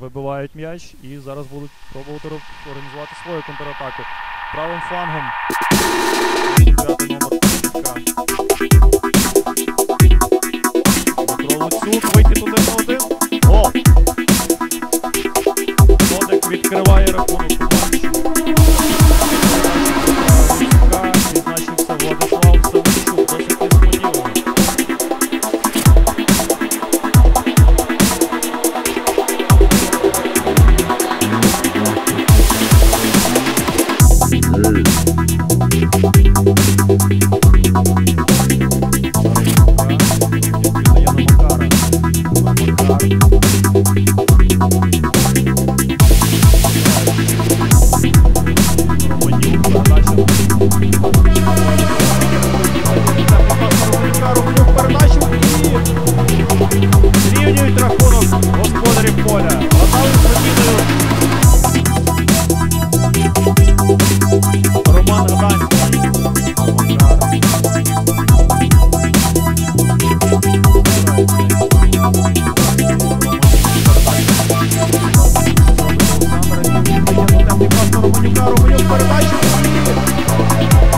вибивають м'яч і зараз будуть пробувати ро- організувати свою контратаку. Правим флангом. Дмитро Луцюк, вихід один на один. Гол! Тодик відкриває рахунок Зрівнюють рахунок господарів поля. Вратали з заміною I don't wanna por baixo.